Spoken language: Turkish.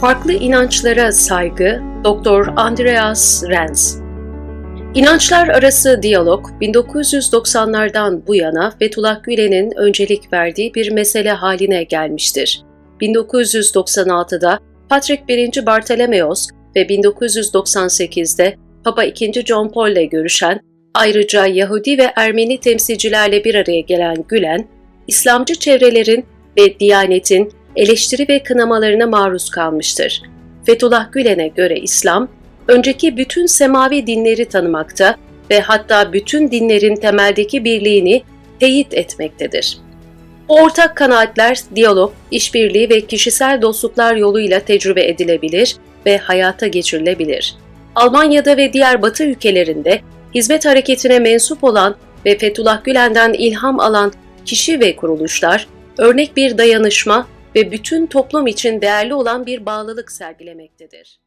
Farklı inançlara saygı Dr. Andreas Renz İnançlar arası diyalog 1990'lardan bu yana Fethullah Gülen'in öncelik verdiği bir mesele haline gelmiştir. 1996'da Patrick I. Bartolomeos ve 1998'de Papa II. John Paul ile görüşen, ayrıca Yahudi ve Ermeni temsilcilerle bir araya gelen Gülen, İslamcı çevrelerin ve Diyanet'in eleştiri ve kınamalarına maruz kalmıştır. Fethullah Gülen'e göre İslam, önceki bütün semavi dinleri tanımakta ve hatta bütün dinlerin temeldeki birliğini teyit etmektedir. Bu ortak kanaatler diyalog, işbirliği ve kişisel dostluklar yoluyla tecrübe edilebilir ve hayata geçirilebilir. Almanya'da ve diğer Batı ülkelerinde hizmet hareketine mensup olan ve Fethullah Gülen'den ilham alan kişi ve kuruluşlar örnek bir dayanışma ve bütün toplum için değerli olan bir bağlılık sergilemektedir.